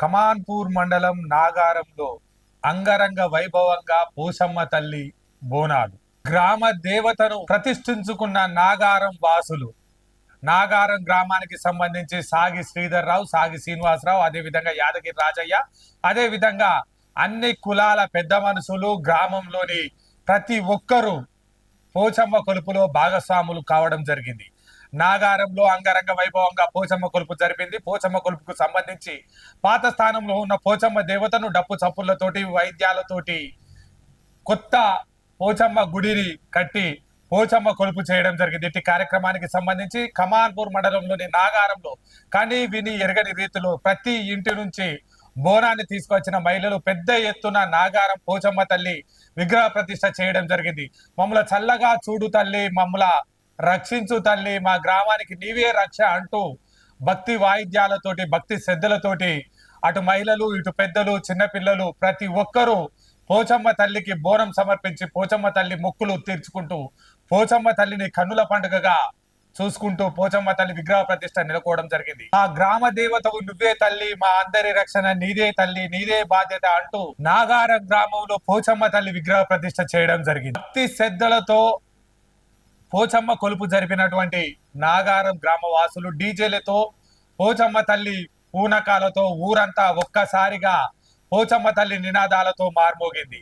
కమాన్పూర్ మండలం నాగారంలో అంగరంగ వైభవంగా పోషమ్మ తల్లి బోనాలు. గ్రామ దేవతను ప్రతిష్ఠించుకున్న నాగారం వాసులు. నాగారం గ్రామానికి సంబంధించి సాగి శ్రీధర్ రావు సాగి శ్రీనివాసరావు అదే విధంగా యాదగిరి రాజయ్య అదేవిధంగా అన్ని కులాల పెద్ద మనుషులు గ్రామంలోని ప్రతి ఒక్కరూ పోచమ్మ కొలుపులో భాగస్వాములు కావడం జరిగింది. నాగారంలో అంగరంగ వైభవంగా పోచమ్మ కొలుపు జరిపింది. పోచమ్మ కొలుపుకు సంబంధించి పాత స్థానంలో ఉన్న పోచమ్మ దేవతను డప్పు చప్పులతోటి వైద్యాలతోటి కొత్త పోచమ్మ గుడిని కట్టి పోచమ్మ కొలుపు చేయడం జరిగింది. ఇట్టి కార్యక్రమానికి సంబంధించి కమాన్పూర్ మండలంలోని నాగారంలో కని విని ఎరగని రీతిలో ప్రతి ఇంటి నుంచి బోనాన్ని తీసుకొచ్చిన మహిళలు పెద్ద ఎత్తున నాగారం పోచమ్మ తల్లి విగ్రహ ప్రతిష్ట చేయడం జరిగింది. మమ్మల చల్లగా చూడు తల్లి మమ్మల రక్షించు తల్లి మా గ్రామానికి నీవే రక్ష అంటూ భక్తి వాయిద్యాలతోటి భక్తి శ్రద్ధలతోటి అటు మహిళలు ఇటు పెద్దలు చిన్నపిల్లలు ప్రతి ఒక్కరూ పోచమ్మ తల్లికి బోనం సమర్పించి పోచమ్మ తల్లి మొక్కులు తీర్చుకుంటూ పోచమ్మ తల్లిని కన్నుల పండుగగా చూసుకుంటూ పోచమ్మ తల్లి విగ్రహ ప్రతిష్ట నెలకోవడం జరిగింది. ఆ గ్రామ దేవతవు నువ్వే తల్లి మా అందరి రక్షణ నీదే తల్లి నీదే బాధ్యత అంటూ నాగారం గ్రామంలో పోచమ్మ తల్లి విగ్రహ ప్రతిష్ట చేయడం జరిగింది. భక్తి శ్రద్ధలతో పోచమ్మ కొలుపు జరిపినటువంటి నాగారం గ్రామవాసులు డీజేలతో పోచమ్మ తల్లి పూనకాలతో ఊరంతా ఒక్కసారిగా పోచమ్మ తల్లి నినాదాలతో మార్మోగింది.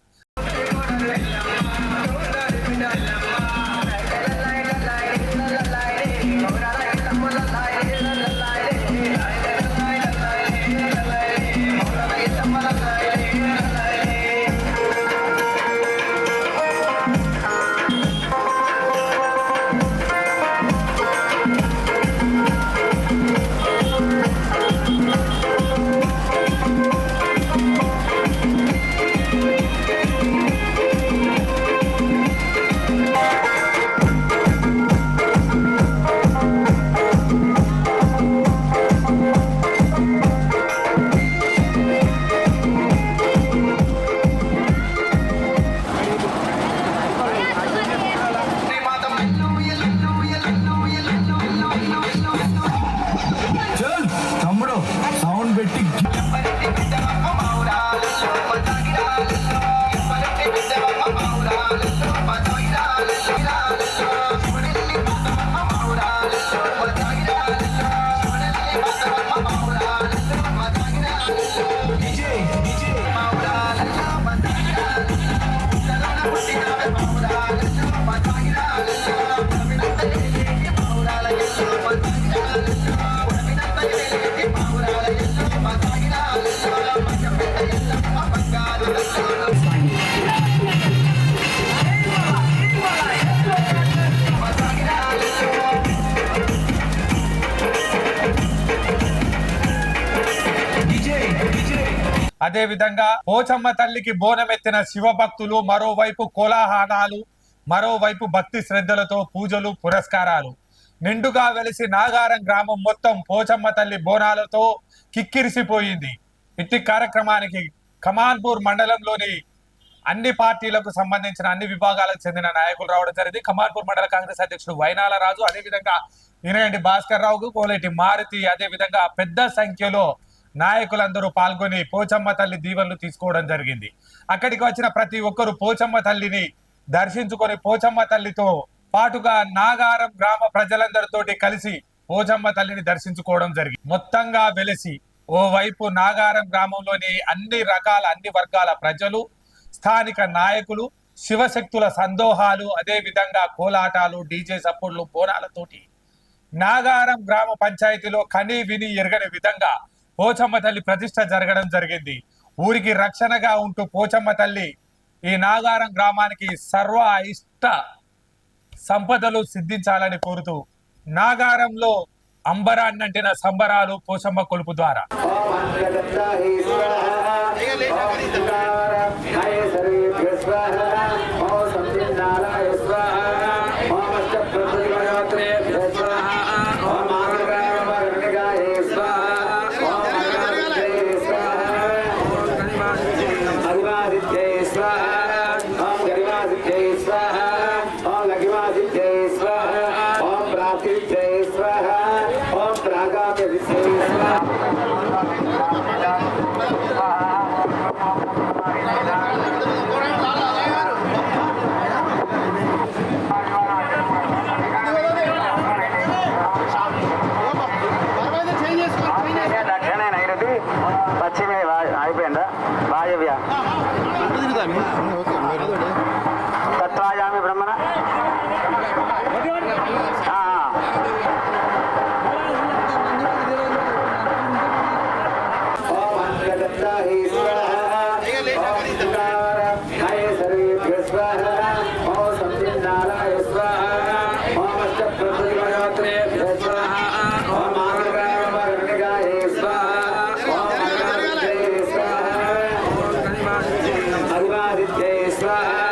అదే విధంగా పోచమ్మ తల్లికి బోనమెత్తిన శివభక్తులు మరోవైపు కోలాహలాలు మరోవైపు భక్తి శ్రద్ధలతో పూజలు పురస్కారాలు. నిండుగా వెలిసి నాగారం గ్రామం మొత్తం పోచమ్మ తల్లి బోనాలతో కిక్కిరిసిపోయింది. ఇట్టి కార్యక్రమానికి కమాన్పూర్ మండలంలోని అన్ని పార్టీలకు సంబంధించిన అన్ని విభాగాలకు చెందిన నాయకులు రావడం జరిగింది. కమాన్పూర్ మండల కాంగ్రెస్ అధ్యక్షుడు వైనాల రాజు అదేవిధంగా విధంగా భాస్కర్ రావుకు కోలేటి మారుతి అదేవిధంగా పెద్ద సంఖ్యలో నాయకులందరూ పాల్గొని పోచమ్మ తల్లి దీవెనలు తీసుకోవడం జరిగింది. అక్కడికి వచ్చిన ప్రతి ఒక్కరు పోచమ్మ తల్లిని దర్శించుకొని పోచమ్మ తల్లితో పాటుగా నాగారం గ్రామ ప్రజలందరితోటి కలిసి పోచమ్మ తల్లిని దర్శించుకోవడం జరిగింది. మొత్తంగా వెలిసి ఓవైపు నాగారం గ్రామంలోని అన్ని రకాల అన్ని వర్గాల ప్రజలు స్థానిక నాయకులు శివశక్తుల సందోహాలు అదే విధంగా కోలాటాలు డీజే సపోర్ట్లు బోనాలతోటి నాగారం గ్రామ పంచాయతీలో కని విని ఎరగని విధంగా పోచమ్మ తల్లి ప్రతిష్ట జరగడం జరిగింది. ఊరికి రక్షణగా ఉంటూ పోచమ్మ తల్లి ఈ నాగారం గ్రామానికి సర్వ ఇష్ట సంపదలు సిద్ధించాలని కోరుతూ నాగారంలో అంబరాన్నంటిన సంబరాలు పోచమ్మ కొలుపు ద్వారా. ज्ञानतिजय स्वः ॐ प्रागाम्यविषये పచ్చి Krishna é, é, é,